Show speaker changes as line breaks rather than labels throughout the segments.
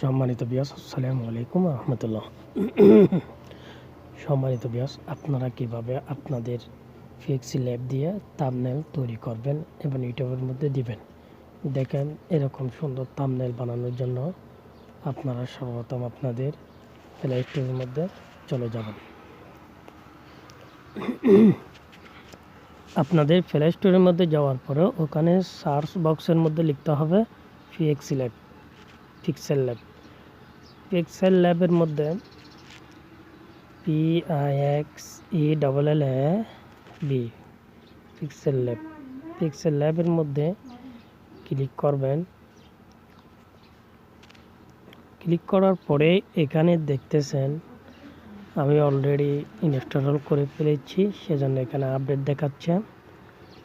সম্মানিত বিয়াস, আসসালামু আলাইকুম রহমতুল্লাহ। সম্মানিত বিয়াস, আপনারা কীভাবে আপনাদের ফিক্সি ল্যাব দিয়ে তামনেল তৈরি করবেন এবং ইউটিউবের মধ্যে দিবেন? দেখেন, এরকম সুন্দর তামনেল বানানোর জন্য আপনারা সর্বপ্রথম আপনাদের প্লে স্টোরের মধ্যে চলে যাবেন। আপনাদের প্লে স্টোরের মধ্যে যাওয়ার পরে ওখানে সার্চ বক্সের মধ্যে লিখতে হবে ফিএক্সি ল্যাব পিক্সেল ল্যাব পিক্সেল ল্যাবের মধ্যে P I X E double L A B pixel lab pixel ল্যাবের মধ্যে ক্লিক করবেন। ক্লিক করার পরে এখানে দেখতেছেন, আমি অলরেডি ইনস্টল করে ফেলেছি, সেজন্য এখানে আপডেট দেখাচ্ছে।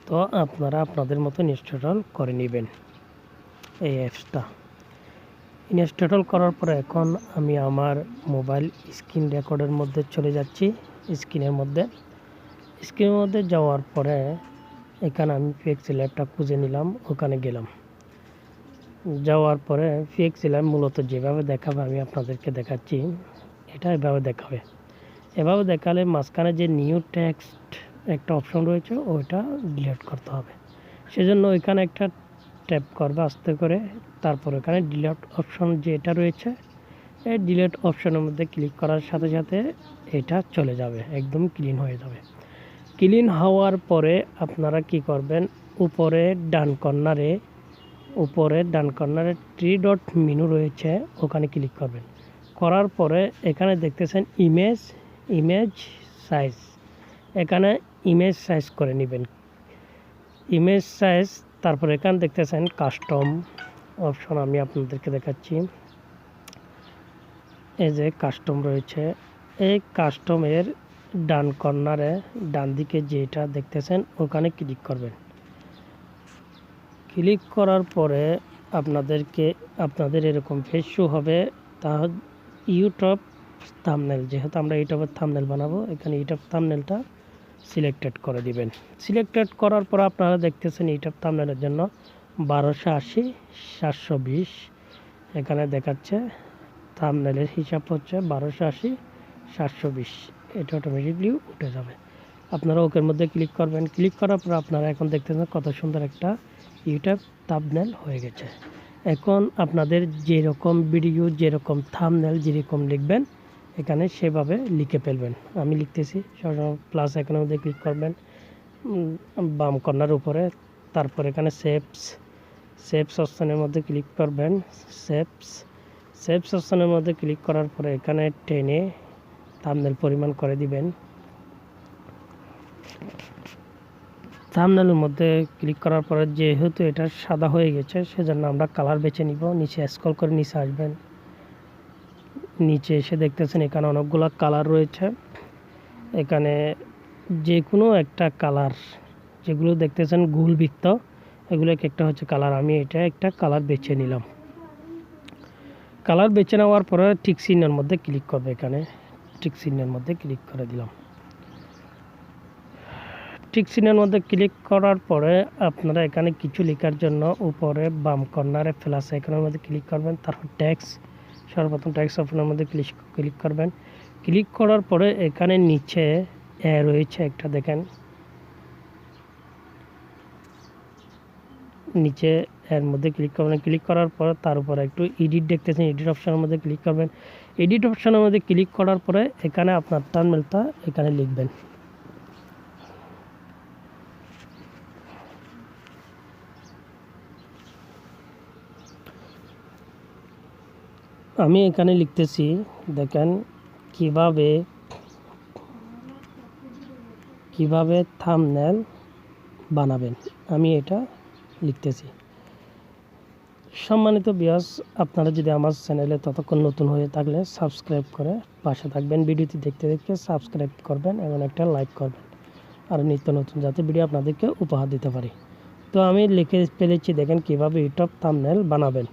তো আপনারা আপনাদের মতো ইনস্টল করে নেবেন। এই অ্যাপসটা ইনস্টল করার পরে এখন আমি আমার মোবাইল স্ক্রিন রেকর্ডের মধ্যে চলে যাচ্ছি, স্ক্রিনের মধ্যে। স্ক্রিনের মধ্যে যাওয়ার পরে এখানে আমি পিএক্সি ল্যাবটা খুঁজে নিলাম, ওখানে গেলাম। যাওয়ার পরে পিএক্সি ল্যাব মূলত যেভাবে দেখাবে আমি আপনাদেরকে দেখাচ্ছি, এটা এভাবে দেখাবে। এভাবে দেখালে মাঝখানে যে নিউ টেক্সট একটা অপশন রয়েছে, ওইটা ডিলিট করতে হবে। সেজন্য ওইখানে একটা ট্যাপ করবে আস্তে করে। তারপর এখানে ডিলেট অপশন যেটা রয়েছে, এই ডিলেট অপশনের মধ্যে ক্লিক করার সাথে সাথে এটা চলে যাবে, একদম ক্লিন হয়ে যাবে। ক্লিন হওয়ার পরে আপনারা কি করবেন, উপরে ডান কর্নারে, উপরে ডান কর্নারে থ্রি ডট মেনু রয়েছে, ওখানে ক্লিক করবেন। করার পরে এখানে দেখতেছেন ইমেজ ইমেজ সাইজ এখানে ইমেজ সাইজ করে নেবেন। ইমেজ সাইজ তারপর এখানে দেখতেছেন কাস্টম অপশন আমি আপনাদেরকে দেখাচ্ছি। এই যে কাস্টম রয়েছে। এই কাস্টমের ডান কর্নারে ডান দিকে যেটা দেখতেছেন, ওখানে ক্লিক করবেন। ক্লিক করার পরে আপনাদেরকে, আপনাদের এরকম ফেস শো হবে। তা ইউটিউব থামনেল যেহেতু আমরা ইউটিউবের থামনেল বানাবো, এখানে ইউটিউব থামনেলটা সিলেক্টেড করে দিবেন। সিলেক্টেড করার পর আপনারা দেখতেছেন ইউটিউব থামনেলের জন্য বারোশো আশি, সাতশো বিশ। এখানে দেখাচ্ছে থামনেলের হিসাব হচ্ছে বারোশো আশি, সাতশো বিশ। এটা অটোমেটিকলি উঠে যাবে। আপনারা ওকের মধ্যে ক্লিক করবেন। ক্লিক করার পর আপনারা এখন দেখতেছেন কত সুন্দর একটা ইউটিউব থামনেল হয়ে গেছে। এখন আপনাদের যেরকম ভিডিও যেরকম থামনেল, যেরকম লিখবেন এখানে সেভাবে লিখে ফেলবেন। আমি লিখতেছি প্লাস এখানের মধ্যে ক্লিক করবেন। বাম কর্নার উপরে, তারপর এখানে সেপস সেপস অপশানের মধ্যে ক্লিক করবেন। সেপস সেপস অপশানের মধ্যে ক্লিক করার পরে এখানে টেনে থামনেল পরিমাণ করে দিবেন। থামনেলের মধ্যে ক্লিক করার পরে যেহেতু এটা সাদা হয়ে গেছে, সেজন্য আমরা কালার বেছে নিব, নিচে স্ক্রল করে নিচে আসবেন। নিচে এসে দেখতেছেন, এখানে অনেকগুলো কালার রয়েছে। এখানে যে কোনো একটা কালার, যেগুলো দেখতেছেন গুল বৃত্ত এগুলো এক একটা হচ্ছে কালার। আমি এটা একটা কালার বেছে নিলাম। কালার বেছে নেওয়ার পরে ঠিক চিহ্নের মধ্যে ক্লিক করবে এখানে। ঠিক চিহ্নের মধ্যে ক্লিক করে দিলাম। ঠিক চিহ্নের মধ্যে ক্লিক করার পরে আপনারা এখানে কিছু লেখার জন্য উপরে বাম কর্নারে প্লাস আইকনের মধ্যে ক্লিক করবেন। তারপর ট্যাক্স সর্বপ্রথম ট্যাক্স অপশনের মধ্যে ক্লিক ক্লিক করবেন। ক্লিক করার পরে এখানে নিচে রয়েছে একটা, দেখেন। নিচে এর মধ্যে ক্লিক করবেন। ক্লিক করার পর তার উপরে একটু এডিট দেখতেছেন এডিট অপশনের মধ্যে ক্লিক করবেন। এডিট অপশনের মধ্যে ক্লিক করার পরে এখানে আপনার টার্মেলটা এখানে লিখবেন। আমি এখানে লিখতেছি, দেখেন, কীভাবে কীভাবে থামনেল বানাবেন, আমি এটা লিখতেছি। সম্মানিত বিয়াস আপনারা যদি আমার চ্যানেলে ততক্ষণ নতুন হয়ে থাকলে সাবস্ক্রাইব করে পাশে থাকবেন। ভিডিওটি দেখতে দেখতে সাবস্ক্রাইব করবেন এবং একটা লাইক করবেন। আর নিত্য নতুন যাতে ভিডিও আপনাদেরকে উপহার দিতে পারি। তো আমি লিখে ফেলেছি, দেখেন, কীভাবে ইউটিউব থামনেল বানাবেন।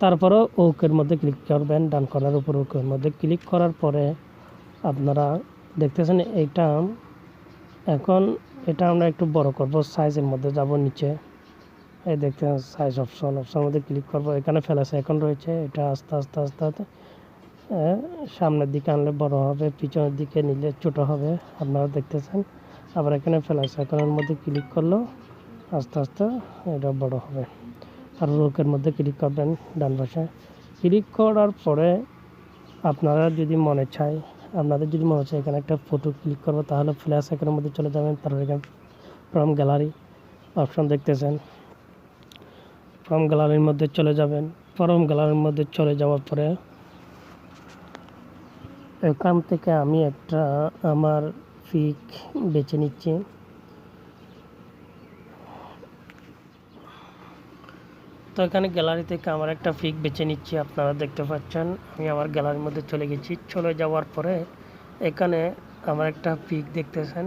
তারপরেও ওকের মধ্যে ক্লিক করবেন, ডান করার উপর ওকের মধ্যে ক্লিক করার পরে আপনারা দেখতেছেন এইটা এখন এটা আমরা একটু বড় করব সাইজের মধ্যে যাব নিচে। এই দেখতে সাইজ অপশন অপশনের মধ্যে ক্লিক করব, এখানে ফ্ল্যাশ এখন রয়েছে, এটা আস্তে আস্তে আস্তে আস্তে। সামনের দিকে আনলে বড় হবে, পিছনের দিকে নিলে ছোট হবে, আপনারা দেখতেছেন। আবার এখানে ফ্ল্যাশ আইকনের মধ্যে ক্লিক করলেও আস্তে আস্তে এটা বড় হবে। আর রোকের মধ্যে ক্লিক করবেন ডান পাশে ক্লিক করার পরে আপনারা যদি মনে চায়, আপনাদের যদি মনে চায় এখানে একটা ফটো ক্লিক করব, তাহলে ফ্ল্যাশ আইকনের মধ্যে চলে যাবেন তারপর এখানে ফ্রম গ্যালারি অপশন দেখতেছেন। ফ্রম গ্যালারির মধ্যে চলে যাবেন। ফ্রম গ্যালারির মধ্যে চলে যাওয়ার পরে এখান থেকে আমি একটা আমার ফিক বেছে নিচ্ছি। তো এখানে গ্যালারি থেকে আমার একটা ফিক বেছে নিচ্ছি, আপনারা দেখতে পাচ্ছেন। আমি আমার গ্যালারির মধ্যে চলে গেছি। চলে যাওয়ার পরে এখানে আমার একটা পিক দেখতেছেন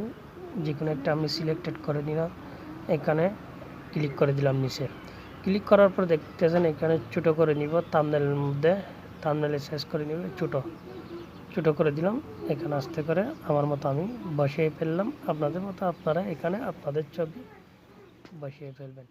যে কোনো একটা আমি সিলেক্টেড করে নিলাম। এখানে ক্লিক করে দিলাম নিচে। ক্লিক করার পর দেখতেছেন এখানে ছোটো করে নিব থাম্বনেলের মধ্যে। থাম্বনেলে শেষ করে নিব, ছোটো। ছোটো করে দিলাম, এখানে আস্তে করে আমার মতো আমি বসিয়ে ফেললাম। আপনাদের মতো আপনারা এখানে আপনাদের ছবি বসিয়ে ফেলবেন।